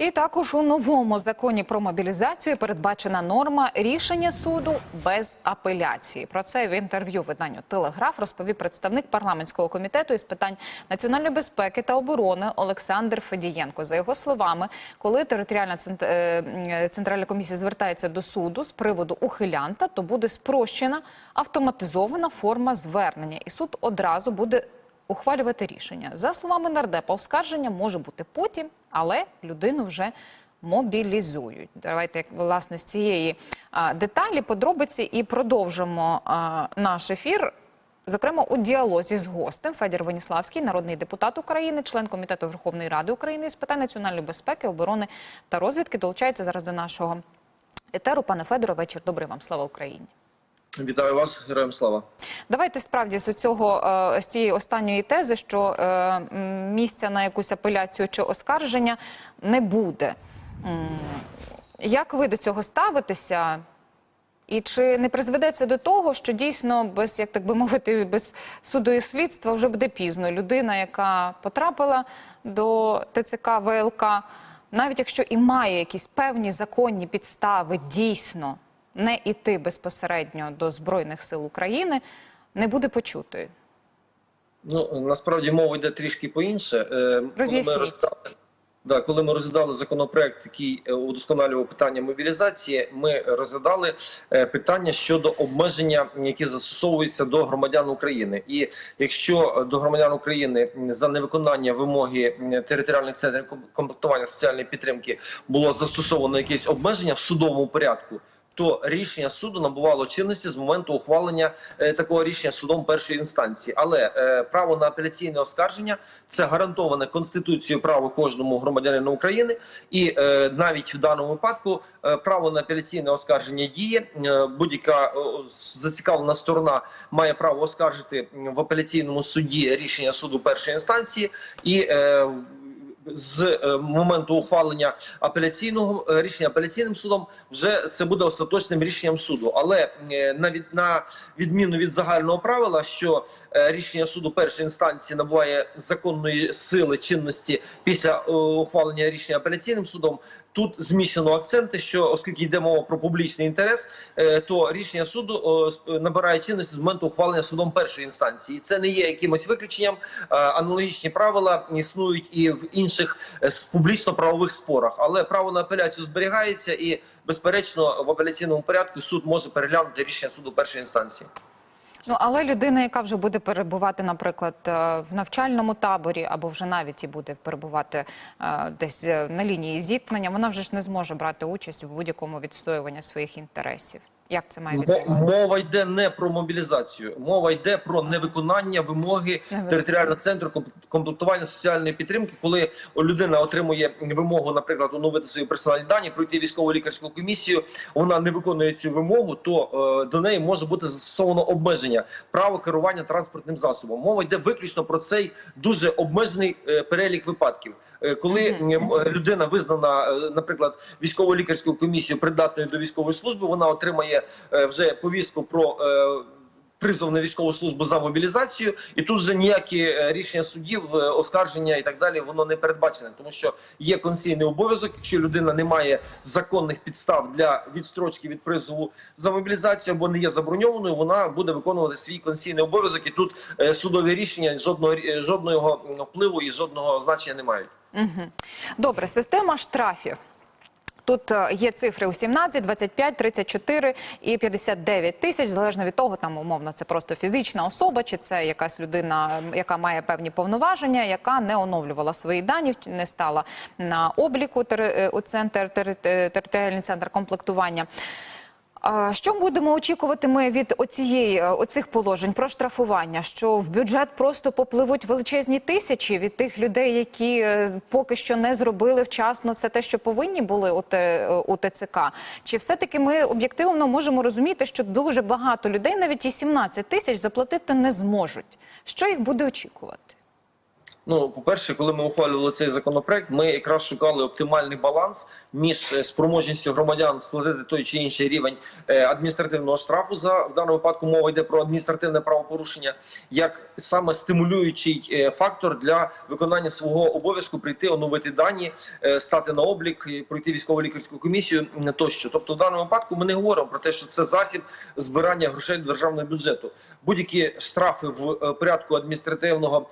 І також у новому законі про мобілізацію передбачена норма рішення суду без апеляції. Про це в інтерв'ю виданню Телеграф розповів представник парламентського комітету із питань національної безпеки та оборони Олександр Федієнко. За його словами, коли територіальна е, центральна комісія звертається до суду з приводу ухилянта, то буде спрощена автоматизована форма звернення, і суд одразу буде ухвалювати рішення. За словами нардепа, оскарження може бути потім, але людину вже мобілізують. Давайте власне з цієї деталі, подробиці і продовжимо наш ефір. Зокрема, у діалозі з гостем Федір Веніславський, народний депутат України, член комітету Верховної Ради України з питань національної безпеки, оборони та розвідки, долучається зараз до нашого етеру. Пане Федоре, вечір. Добрий вам. Слава Україні. Вітаю вас, героям слава. Давайте справді з цього з цієї останньої тези, що е, місця на якусь апеляцію чи оскарження не буде. Як ви до цього ставитеся? І чи не призведе це до того, що дійсно без, як так би мовити, без суду і слідства вже буде пізно? Людина, яка потрапила до ТЦК ВЛК, навіть якщо і має якісь певні законні підстави дійсно не іти безпосередньо до Збройних сил України, не буде почутою. Ну насправді мова йде трішки по інше. Е, коли ми розглядали, да, коли ми розглядали законопроект, який е, удосконалював питання мобілізації, ми розглядали е, питання щодо обмеження, які застосовуються до громадян України. І якщо до громадян України за невиконання вимоги територіальних центрів комплектування соціальної підтримки було застосовано якесь обмеження в судовому порядку. То рішення суду набувало чинності з моменту ухвалення е, такого рішення судом першої інстанції. Але е, право на апеляційне оскарження це гарантоване конституцією право кожному громадянину України, і е, навіть в даному випадку право на апеляційне оскарження діє. Будь-яка зацікавлена сторона має право оскаржити в апеляційному суді рішення суду першої інстанції і. е, з е, моменту ухвалення апеляційного е, рішення апеляційним судом вже це буде остаточним рішенням суду. Але навіть на від на відміну від загального правила, що е, рішення суду першої інстанції набуває законної сили чинності після е, ухвалення рішення апеляційним судом. Тут зміщено акценти, що оскільки йде мова про публічний інтерес, е, то рішення суду набирає чинності з моменту ухвалення судом першої інстанції. Це не є якимось виключенням. Е, Аналогічні правила існують і в інших е, публічно-правових спорах. Але право на апеляцію зберігається, і безперечно в апеляційному порядку суд може переглянути рішення суду першої інстанції. Ну але людина, яка вже буде перебувати, наприклад, е, в навчальному таборі, або вже навіть і буде перебувати е, десь е, на лінії зіткнення, вона вже ж не зможе брати участь у будь-якому відстоюванні своїх інтересів. Як це має відбуватися? Мова йде не про мобілізацію, мова йде про невиконання вимоги територіального центру комп- комплектування соціальної підтримки, коли людина отримує вимогу, наприклад, оновити свої персональні дані, пройти військово-лікарську комісію. Вона не виконує цю вимогу, то е, до неї може бути застосовано обмеження право керування транспортним засобом. Мова йде виключно про цей дуже обмежений е, перелік випадків. Е, Коли людина визнана, е, наприклад, військово-лікарською комісією придатною до військової служби, вона отримає е, вже повістку про призов на військову службу за мобілізацію, і тут вже ніякі рішення судів, оскарження і так далі, воно не передбачене, тому що є конституційний обов'язок. Якщо людина не має законних підстав для відстрочки від призову за мобілізацію або не є заброньованою, вона буде виконувати свій конституційний обов'язок, і тут судові рішення жодного жодного впливу і жодного значення не мають. Добре, система штрафів. Тут е, є цифри у 17, 25, 34 і 59 тисяч, залежно від того, там умовно це просто фізична особа, чи це якась людина, яка має певні повноваження, яка не оновлювала свої дані, не стала на обліку е, у центр е, територіальний центр комплектування. Що будемо очікувати ми від оцієї е, оцих положень про штрафування? Що в бюджет просто попливуть величезні тисячі від тих людей, які е, поки що не зробили вчасно все те, що повинні були у, у ТЦК? Чи все-таки ми об'єктивно можемо розуміти, що дуже багато людей, навіть і 17 тисяч, заплатити не зможуть? Що їх буде очікувати? Ну, по-перше, коли ми ухвалювали цей законопроект, ми якраз шукали оптимальний баланс між е, спроможністю громадян сплатити той чи інший рівень е, адміністративного штрафу. За в даному випадку мова йде про адміністративне правопорушення, як саме стимулюючий е, фактор для виконання свого обов'язку прийти, оновити дані, стати на облік, пройти військово-лікарську комісію тощо. Тобто, в даному випадку ми не говоримо про те, що це засіб збирання грошей до державного бюджету. Будь-які штрафи в порядку адміністративного.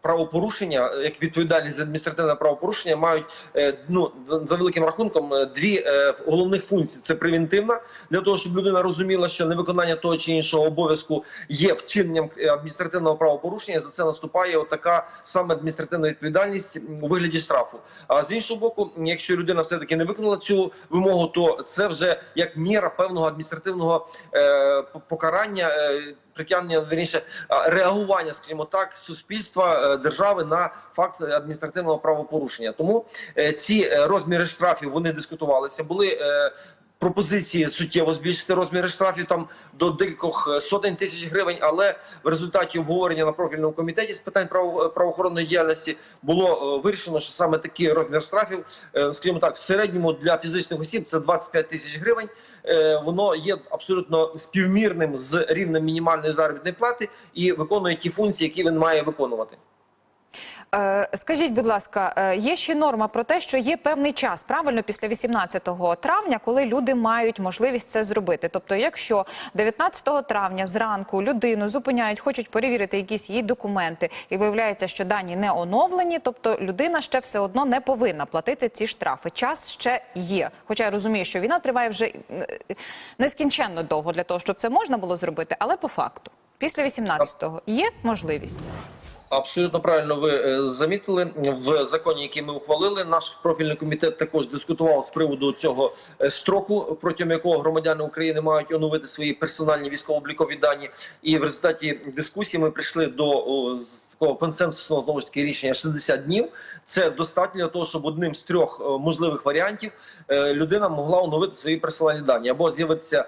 Правопорушення, як відповідальність за адміністративне правопорушення, мають е, ну за, великим рахунком е, дві е, головних функції: це превентивна для того, щоб людина розуміла, що невиконання того чи іншого обов'язку є вчиненням адміністративного правопорушення. За це наступає така саме адміністративна відповідальність у вигляді штрафу. А з іншого боку, якщо людина все таки не виконала цю вимогу, то це вже як міра певного адміністративного покарання. Притягнення верніше реагування, скажімо так, суспільства е, держави на факт адміністративного правопорушення. Тому е, ці е, розміри штрафів вони дискутувалися. Були пропозиції суттєво збільшити розміри штрафів там до декількох сотень тисяч гривень. Але в результаті обговорення на профільному комітеті з питань право- правоохоронної діяльності було е, вирішено, що саме такий розмір штрафів, е, скажімо так, в середньому для фізичних осіб це 25 тисяч гривень. Е, Воно є абсолютно співмірним з рівнем мінімальної заробітної плати і виконує ті функції, які він має виконувати. Е, Скажіть, будь ласка, е, є ще норма про те, що є певний час, правильно, після 18 травня, коли люди мають можливість це зробити. Тобто, якщо 19 травня зранку людину зупиняють, хочуть перевірити якісь її документи, і виявляється, що дані не оновлені, тобто людина ще все одно не повинна платити ці штрафи. Час ще є. Хоча я розумію, що війна триває вже е, нескінченно довго для того, щоб це можна було зробити, але по факту. Після 18-го є можливість. Абсолютно правильно ви е, замітили в законі, який ми ухвалили. Наш профільний комітет також дискутував з приводу цього е, строку, протягом якого громадяни України мають оновити свої персональні військово-облікові дані. І в результаті дискусії ми прийшли до такого консенсусного знову ж таки рішення 60 днів. Це достатньо для того, щоб одним з трьох е, можливих варіантів людина могла оновити свої персональні дані або з'явитися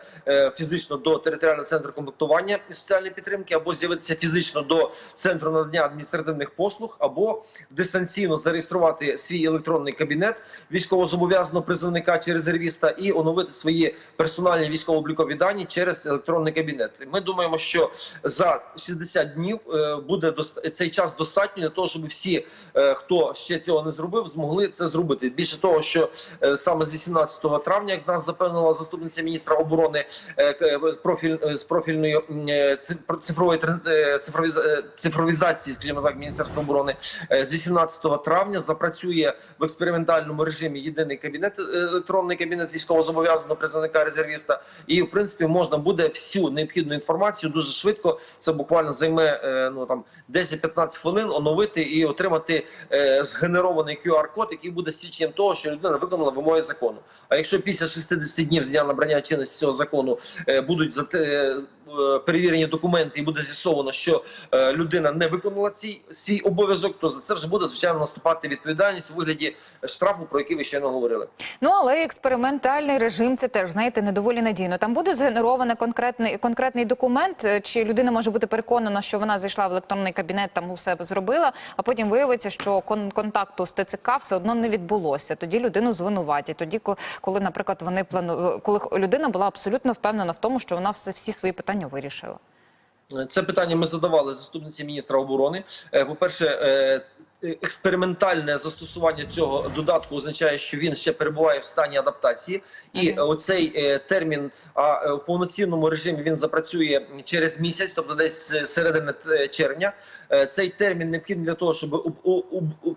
фізично до територіального центру комплектування і соціальної підтримки, або з'явитися фізично до центру надання адміністративних послуг, або дистанційно зареєструвати свій електронний кабінет військовозобов'язаного призовника чи резервіста і оновити свої персональні військово-облікові дані через електронний кабінет. Ми думаємо, що за 60 днів е, буде цей час достатньо для того, щоб всі, е, хто ще цього не зробив, змогли це зробити. Більше того, що е, саме з 18 травня, як нас запевнила заступниця міністра оборони профіль з профільної цифрової цифровізації, скажімо так, міністерства оборони е, з 18 травня запрацює в експериментальному режимі єдиний кабінет, е, електронний кабінет військовозобов'язаного призовника резервіста. І в принципі можна буде всю необхідну інформацію дуже швидко. Це буквально займе е, ну там 10-15 хвилин оновити і отримати згенерований QR-код, який буде свідченням того, що людина виконала вимоги закону. А якщо після 60 днів з дня набрання чинності цього закону будуть за Перевірені документи, і буде з'ясовано, що е, людина не виконала цей свій обов'язок, то за це вже буде звичайно наступати відповідальність у вигляді штрафу, про який ви ще не говорили. Ну але експериментальний режим це теж знаєте недоволі надійно. Там буде згенеровано конкретний конкретний документ, е, чи людина може бути переконана, що вона зайшла в електронний кабінет, там усе зробила, а потім виявиться, що кон- контакту з ТЦК все одно не відбулося. Тоді людину звинуватять. Тоді, коли, наприклад, вони плану... коли людина була абсолютно впевнена в тому, що вона все всі свої питання вирішила. Це питання ми задавали заступниці міністра оборони. Е, По-перше, е, експериментальне застосування цього додатку означає, що він ще перебуває в стані адаптації, і оцей е, термін, а е, в повноцінному режимі він запрацює через місяць, тобто десь середини е, червня. Е, Цей термін необхідний для того, щоб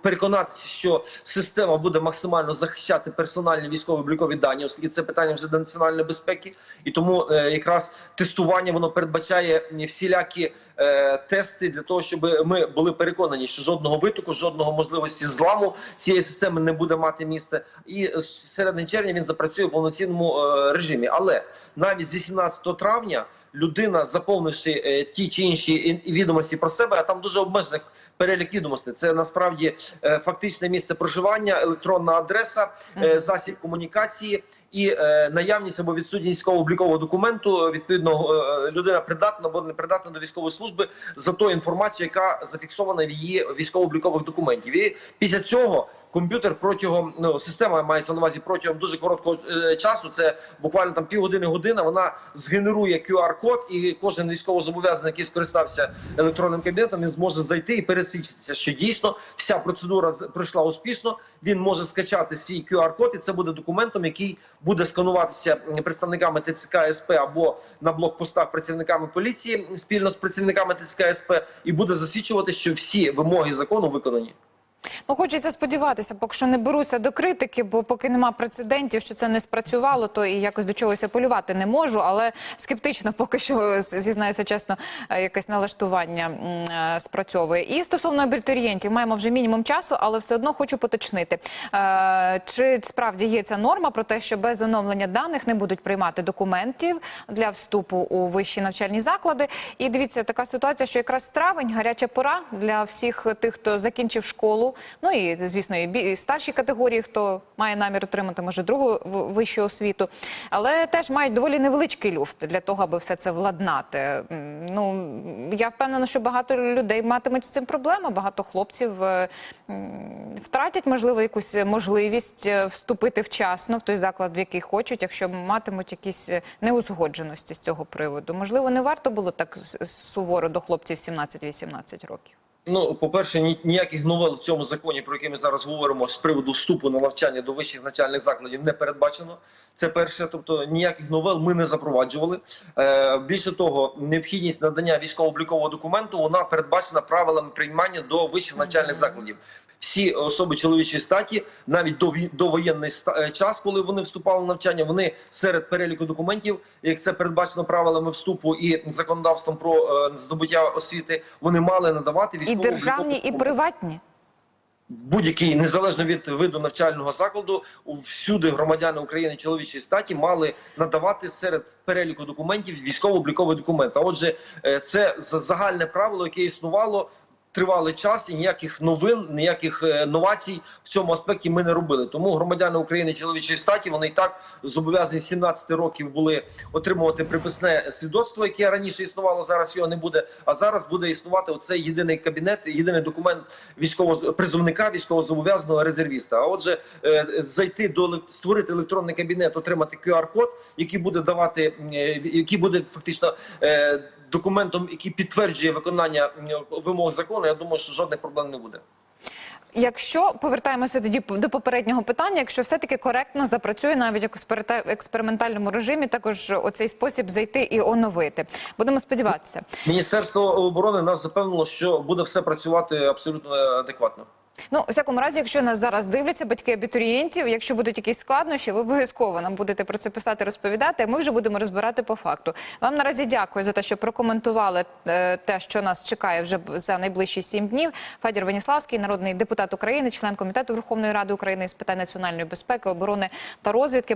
переконатися, що система буде максимально захищати персональні військово-облікові дані, оскільки це питання вже до національної безпеки, і тому е, якраз тестування воно передбачає всілякі е, тести для того, щоб ми були переконані, що жодного витоку, жодного можливості зламу цієї системи не буде мати місце. І з середини червня він запрацює в повноцінному е, режимі. Але навіть з 18 травня людина, заповнивши е, ті чи інші ін- відомості про себе, а там дуже обмежених перелік відомостей. Це насправді е, фактичне місце проживання, електронна адреса, е, засіб комунікації і наявність або відсутність військово-облікового документу. Відповідно, людина придатна або не придатна до військової служби за тою інформацією, яка зафіксована в її військово-облікових документів. І після цього. Комп'ютер протягом ну система мається на увазі протягом дуже короткого е, часу. Це буквально там півгодини година. Вона згенерує QR-код, і кожен військовозобов'язаний, який скористався електронним кабінетом, він зможе зайти і пересвідчитися, що дійсно вся процедура пройшла успішно. Він може скачати свій QR-код, і це буде документом, який буде скануватися представниками ТЦК СП або на блокпостах працівниками поліції спільно з працівниками ТЦК СП, і буде засвідчувати, що всі вимоги закону виконані. Хочеться сподіватися, поки що не беруся до критики, бо поки нема прецедентів, що це не спрацювало, то і якось до чогось апелювати не можу. Але скептично поки що зізнаюся чесно, е, якесь налаштування е, спрацьовує. І стосовно абітурієнтів, маємо вже мінімум часу, але все одно хочу поточнити. Е, Чи справді є ця норма про те, що без оновлення даних не будуть приймати документів для вступу у вищі навчальні заклади? І дивіться, така ситуація, що якраз травень гаряча пора для всіх тих, хто закінчив школу. Ну і звісно, і старші категорії, хто має намір отримати може другу вищу освіту, але теж мають доволі невеличкий люфт для того, аби все це владнати. Ну я впевнена, що багато людей матимуть з цим проблеми. Багато хлопців е, втратять можливо якусь можливість е, вступити вчасно в той заклад, в який хочуть, якщо матимуть якісь е, неузгодженості з цього приводу. Можливо, не варто було так суворо до хлопців 17-18 років. Ну, по-перше, ні- ніяких новел в цьому законі, про який ми зараз говоримо, з приводу вступу на навчання до вищих навчальних закладів не передбачено. Це перше, тобто ніяких новел ми не запроваджували. Е, більше того, необхідність надання військово-облікового документу вона передбачена правилами приймання до вищих навчальних закладів. Всі особи чоловічої статі, навіть до довоєнний ста- е, час, коли вони вступали в навчання, вони серед переліку документів, як це передбачено правилами вступу і законодавством про е, здобуття освіти, вони мали надавати І державні, і приватні. Будь-який незалежно від виду навчального закладу, всюди громадяни України чоловічої статі мали надавати серед переліку документів військово-обліковий документ. Отже, е, це за- загальне правило, яке існувало. Тривалий час і ніяких новин, ніяких е, новацій в цьому аспекті ми не робили. Тому громадяни України чоловічої статі вони і так зобов'язані з 17 років були отримувати приписне свідоцтво, яке раніше існувало. Зараз його не буде. А зараз буде існувати оцей єдиний кабінет, єдиний документ військового призовника, військовозобов'язаного резервіста. А отже, е, зайти до створити електронний кабінет, отримати QR-код, який буде давати, е, який буде фактично. Е, Документом, який підтверджує виконання вимог закону, я думаю, що жодних проблем не буде. Якщо повертаємося тоді до попереднього питання, якщо все-таки коректно запрацює навіть як експерита- експериментальному режимі, також оцей спосіб зайти і оновити. Будемо сподіватися. Міністерство оборони нас запевнило, що буде все працювати абсолютно адекватно. Ну, у всякому разі, якщо нас зараз дивляться батьки абітурієнтів, якщо будуть якісь складнощі, ви обов'язково нам будете про це писати, розповідати. а Ми вже будемо розбирати по факту. Вам наразі дякую за те, що прокоментували е, те, що нас чекає вже за найближчі сім днів. Федір Веніславський, народний депутат України, член комітету Верховної Ради України з питань національної безпеки, оборони та розвідки.